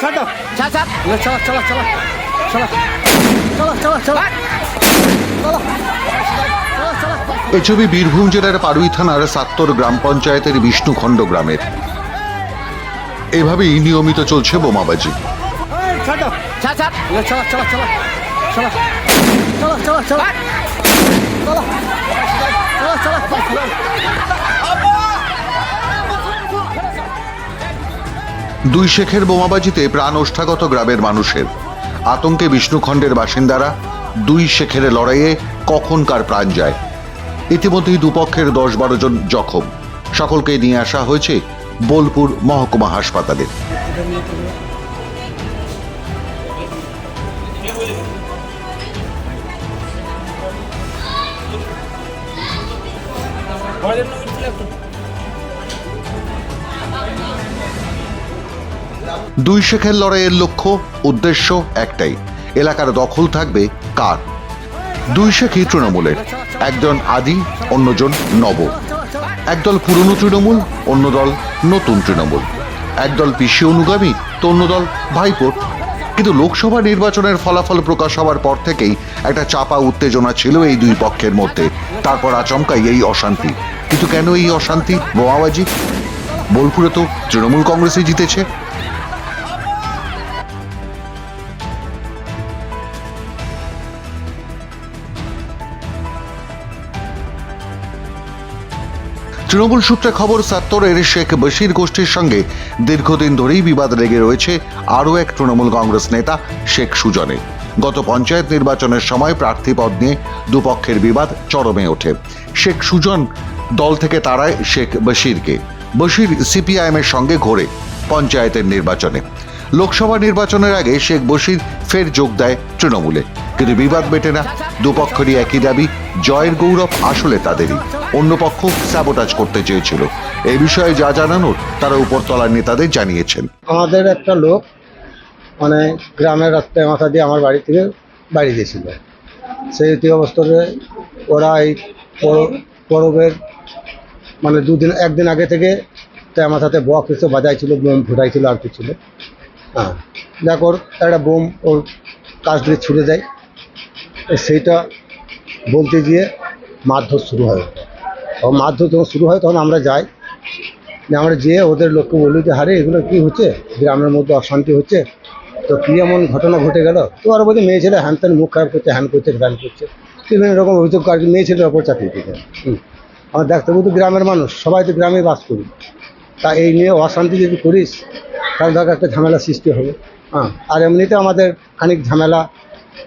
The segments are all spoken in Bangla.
ছাড় দাও ছাড় ছাড় চালা চালা চালা চালা চালা চালা চালা এ ছবি বীরভূম জেলার পাড়ুই থানার সাত্তর গ্রাম পঞ্চায়েতের বিষ্ণুখণ্ড গ্রামের এভাবেই নিয়মিত চলছে বোমাবাজি চলা চলা চলা চলা দুই শেখের বোমাবাজিতে প্রাণ ওষ্ঠাগত গ্রামের মানুষের। আতঙ্কে বিষ্ণুখণ্ডের বাসিন্দারা দুই শেখের লড়াইয়ে কখন কার প্রাণ যায়? ইতিমধ্যেই দুপক্ষের দশ বারো জন জখম। সকলকে নিয়ে আসা হয়েছে বোলপুর মহকুমা হাসপাতালে। দুই শেখের লড়াইয়ের লক্ষ্য, উদ্দেশ্য একটাই, এলাকার দখল থাকবে কার? দুই শেখই তৃণমূলের, একজন আদি, অন্যজন নব। একদল পুরনো তৃণমূল অন্য দল নতুন তৃণমূল। একদল পিসি অনুগামী তো অন্য দল ভাইপোর। কিন্তু লোকসভা নির্বাচনের ফলাফল প্রকাশ হওয়ার পর থেকেই একটা চাপা উত্তেজনা ছিল এই দুই পক্ষের মধ্যে। তারপর আচমকাই এই অশান্তি। কিন্তু কেন এই অশান্তি? বোমাবাজি? বোলপুরে তো তৃণমূল কংগ্রেসই জিতেছে। তৃণমূল সূত্রে খবর, সাত্তরের শেখ বশির গোষ্ঠীর সঙ্গে দীর্ঘদিন ধরেই বিবাদ লেগে রয়েছে আরও এক তৃণমূল কংগ্রেস নেতা, শেখ সুজনে। গত পঞ্চায়েত নির্বাচনের সময় প্রার্থী পদ নিয়ে দুপক্ষের বিবাদ চরমে ওঠে। শেখ সুজন দল থেকে তাড়ায় শেখ বশিরকে। বশির সিপিআইএমের সঙ্গে ঘোরে পঞ্চায়েতের নির্বাচনে। লোকসভা নির্বাচনের আগে শেখ বশির ফের যোগ দেয় তৃণমূলে। কিন্তু বিবাদ মেটে না দুপক্ষেরই একই দাবি, জয়ের গৌরব আসলে তাদেরই। অন্য পক্ষ স্যাবোটাজ করতে চেয়েছিল। এই বিষয়ে যা জানানোর, তারা উপরতলার নেতাদের জানিয়েছেন। আমাদের একটা লোক মানে গ্রামের রাস্তায় মাথা দিয়ে আমার বাড়ি থেকে বাড়ি গেছিল। সেই ইতি অবস্থাতে ওরা এই পর- পরবের মানে দুদিন, একদিন আগে থেকে তাই মাথাতে বক এসে বাজাইছিল, বোম ফুটাইছিল, আর কি ছিল হ্যাঁ দেখ ওর একটা বোম, ওর কাছ দিয়ে দেয় তো সেইটা বলতে গিয়ে মারধর শুরু হয় তখন মারধর যখন শুরু হয় তখন আমরা যাই। আমরা যেয়ে ওদের লোককে বলি যে হারে এগুলো কী হচ্ছে? গ্রামের মধ্যে অশান্তি হচ্ছে। তো কী এমন ঘটনা ঘটে গেল? তো আর বলছে, মেয়ে ছেলে হ্যান ত্যান, মুখ খারাপ করছে, হ্যান করছে ভ্যান করছে। বিভিন্ন রকম অভিযোগ আর কি মেয়ে ছেলের ওপর চাকরি দিতে আমার দেখতে তো গ্রামের মানুষ, সবাই তো গ্রামে বাস করি। তা এই নিয়ে অশান্তি যদি করিস, তাহলে ধর একটা ঝামেলা সৃষ্টি হবে। হ্যাঁ আর এমনিতে আমাদের খানিক ঝামেলা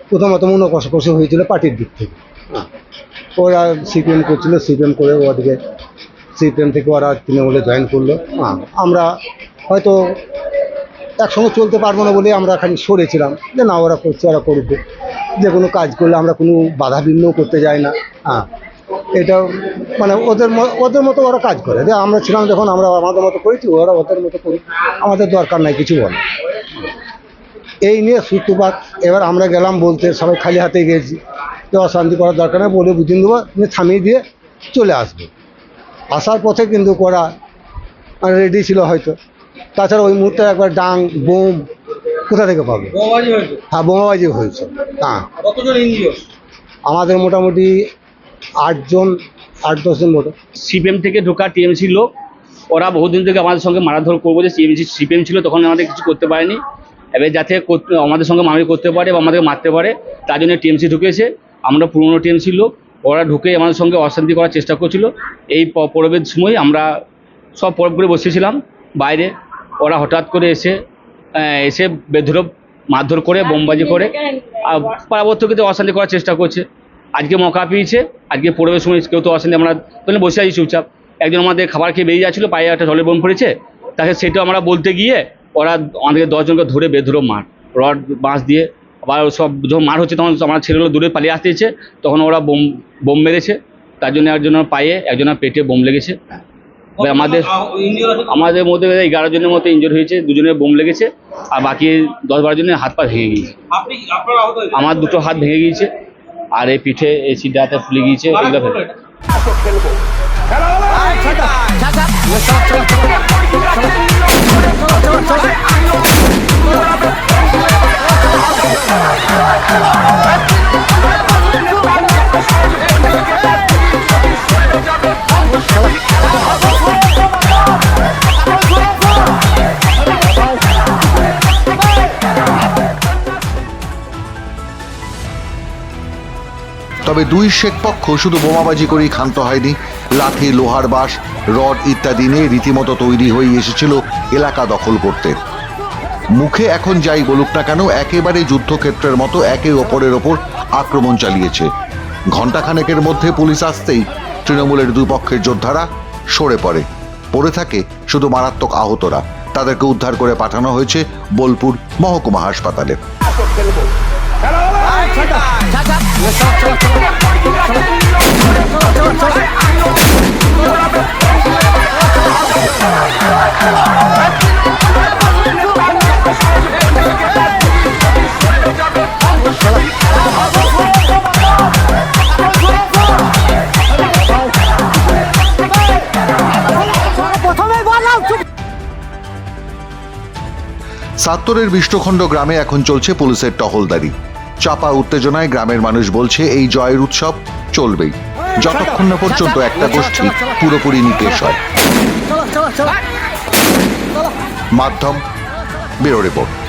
প্রথমত মনে কষাকষি হয়েছিল পার্টির দিক থেকে। হ্যাঁ ওরা সিপিএম করছিল সিপিএম করে ওদিকে সিপিএম থেকে ওরা তৃণমূলে জয়েন করল। হ্যাঁ। আমরা হয়তো একসঙ্গে চলতে পারব না বলে আমরা খালি সরেছিলাম যে না ওরা করছে ওরা করবে যে কোনো কাজ করলে আমরা কোনো বাধা বিঘ্ন করতে যাই না। হ্যাঁ। এটা মানে ওদের ওদের মতো ওরা কাজ করে। যে আমরা ছিলাম যখন আমরা আমাদের মতো করেছি ওরা ওদের মতো করি আমাদের দরকার নাই কিছু বলে এই নিয়ে সূত্রপাত এবার আমরা গেলাম বলতে সবাই খালি হাতে গেছি। যে অশান্তি করার দরকার নেই বলে বুঝিয়ে দেবো তুমি থামিয়ে দিয়ে চলে আসবে। আসার পথে কিন্তু করা রেডি ছিল হয়তো। তাছাড়া ওই মুহূর্তে একবার ডাং বোম কোথা থেকে পাবে? হ্যাঁ বোমাবাজি হয়েছে। হ্যাঁ। আমাদের মোটামুটি আটজন আট দশজন মোটো সিপিএম থেকে ঢোকা টিএমসি লোক ওরা বহুদিন থেকে আমাদের সঙ্গে মারাধর করব যে টিএমসি সিপিএম ছিল তখন আমাদের কিছু করতে পারেনি। এবার যাতে করতে- আমাদের সঙ্গে মারামারি করতে পারে বা আমাদেরকে মারতে পারে তার জন্য টিএমসি ঢুকেছে। আমরা পুরনো ট্রেন ছিল, ওরা ঢুকে আমাদের সঙ্গে অশান্তি করার চেষ্টা করছিল। এই পরবের সময় আমরা সব পরব করে বসেছিলাম বাইরে। ওরা হঠাৎ করে এসে এসে বেধরব মারধর করে, বোমবাজি করে, আর পরবর্তীতে অশান্তি করার চেষ্টা করছে। আজকে মকা পেয়েছে, আজকে পরবের সময় কেউ তো অশান্তি, আমরা তাহলে বসে আছি চুপচাপ। একজন আমাদের খাবার খেয়ে বেরিয়ে যাচ্ছিল, পায়ে একটা জলের বোম পড়েছে, তাকে সেটা আমরা বলতে গিয়ে ওরা আমাদেরকে দশজনকে ধরে বেধরো মার, রড বাঁশ দিয়ে আবার সব যখন মার হচ্ছে তখন আমার ছেলেগুলো দূরে পালিয়ে আসতে আসতেছে তখন ওরা বোম বোম মেরেছে তার জন্য একজনের পায়ে একজনের পেটে বোম লেগেছে আমাদের আমাদের মধ্যে এগারো জনের মতো ইনজোর হয়েছে দুজনের বোম লেগেছে আর বাকি দশ বারো জনের হাত পা ভেঙে গিয়েছে আমার দুটো হাত ভেঙে গিয়েছে আর এই পিঠে এই সিটাতে ফুলে গিয়েছে এগুলো তবে দুই শেখ পক্ষ শুধু বোমাবাজি করেই ক্ষান্ত হয়নি। লাঠি, লোহার বাঁশ, রড ইত্যাদি নিয়ে রীতিমতো তৈরি হয়ে এসেছিল এলাকা দখল করতে। মুখে এখন যাই বলুক না কেন, একেবারে যুদ্ধক্ষেত্রের মতো একে অপরের ওপর আক্রমণ চালিয়েছে। ঘণ্টাখানেকের মধ্যে পুলিশ আসতেই তৃণমূলের দুই পক্ষের যোদ্ধারা সরে পড়ে। পড়ে থাকে শুধু মারাত্মক আহতরা। তাদেরকে উদ্ধার করে পাঠানো হয়েছে বোলপুর মহকুমা হাসপাতালে। সাত্তরের বিষ্ণুখণ্ড গ্রামে এখন চলছে পুলিশের টহলদারি। চাপা উত্তেজনায় গ্রামের মানুষ বলছে এই জয়ের উৎসব চলবেই। যতক্ষণ না পর্যন্ত একটা গোষ্ঠী পুরোপুরি নিকেশ হয়। মাধ্যম ব্যুরো রিপোর্ট।